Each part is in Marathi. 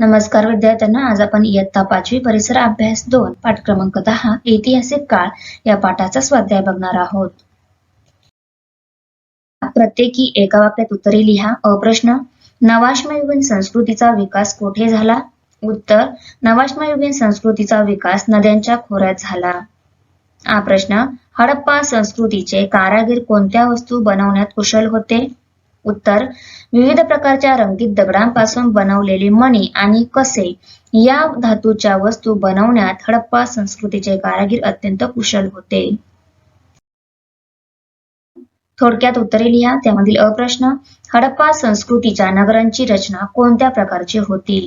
नमस्कार विद्यार्थ्यांना आज आपण इयत्ता पाचवी परिसर अभ्यास दोन पाठ क्रमांक दहा ऐतिहासिक काळ या पाठाचा स्वाध्याय बघणार आहोत. प्रत्येकी एका वाक्यात उत्तरे लिहा. अप्रश्न नवाश्मयुगीन संस्कृतीचा विकास कोठे झाला? उत्तर नवाश्मयुगीन संस्कृतीचा विकास नद्यांच्या खोऱ्यात झाला. हा प्रश्न हडप्पा संस्कृतीचे कारागीर कोणत्या वस्तू बनवण्यात कुशल होते? उत्तर विविध प्रकारच्या रंगीत दगडांपासून बनवलेले मणी आणि कसे या धातूच्या वस्तू बनवण्यात हडप्पा संस्कृतीचे कारागीर अत्यंत कुशल होते. थोडक्यात उत्तरे लिहा त्यामधील अप्रश्न हडप्पा संस्कृतीच्या नगरांची रचना कोणत्या प्रकारची होती?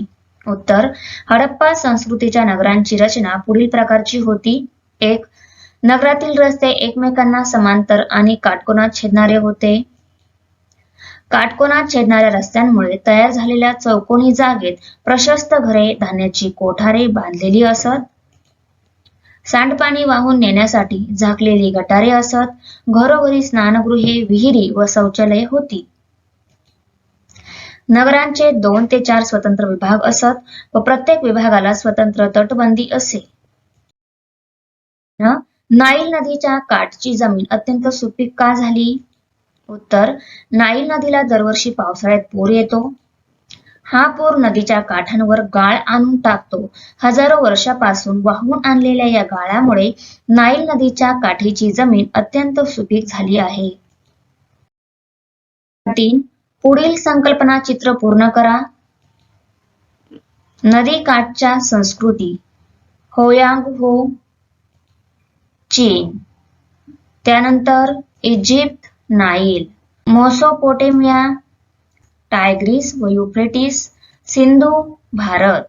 उत्तर हडप्पा संस्कृतीच्या नगरांची रचना पुढील प्रकारची होती. एक नगरातील रस्ते एकमेकांना समांतर आणि काटकोनात छेदणारे होते. काटकोनात छेदणाऱ्या रस्त्यांमुळे तयार झालेल्या चौकोनी जागेत प्रशस्त घरे धान्याची कोठारे बांधलेली असत. सांडपाणी वाहून नेण्यासाठी झाकलेली गटारे असत. घरोघरी स्नानगृहे विहिरी व शौचालये होती. नगरांचे दोन ते चार स्वतंत्र विभाग असत व प्रत्येक विभागाला स्वतंत्र तटबंदी असे. नाईल नदीच्या काठची जमीन अत्यंत सुपीक का झाली? उत्तर नाईल नदीला दरवर्षी पावसाळ्यात पूर येतो. हा पूर नदीच्या काठांवर गाळ आणून टाकतो. हजारो वर्षापासून वाहून आणलेल्या या गाळामुळे नाईल नदीच्या काठीची जमीन अत्यंत सुपीक झाली आहे. तीन पुढील संकल्पना चित्र पूर्ण करा. नदी काठच्या संस्कृती. होयांग हो चीन. त्यानंतर इजिप्त नाईल मोसोपोटेमिया टायग्रीस व Euphrates Sindhu Bharat.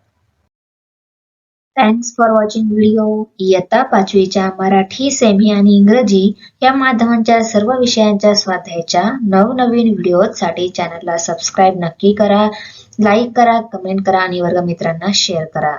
Thanks for watching video इयत्ता पाचवीच्या मराठी सेमी आणि इंग्रजी या माध्यमांच्या सर्व विषयांच्या स्वाध्यायाच्या नवनवीन व्हिडिओसाठी चॅनलला सबस्क्राईब नक्की करा लाईक करा कमेंट करा आणि वर्गमित्रांना शेअर करा.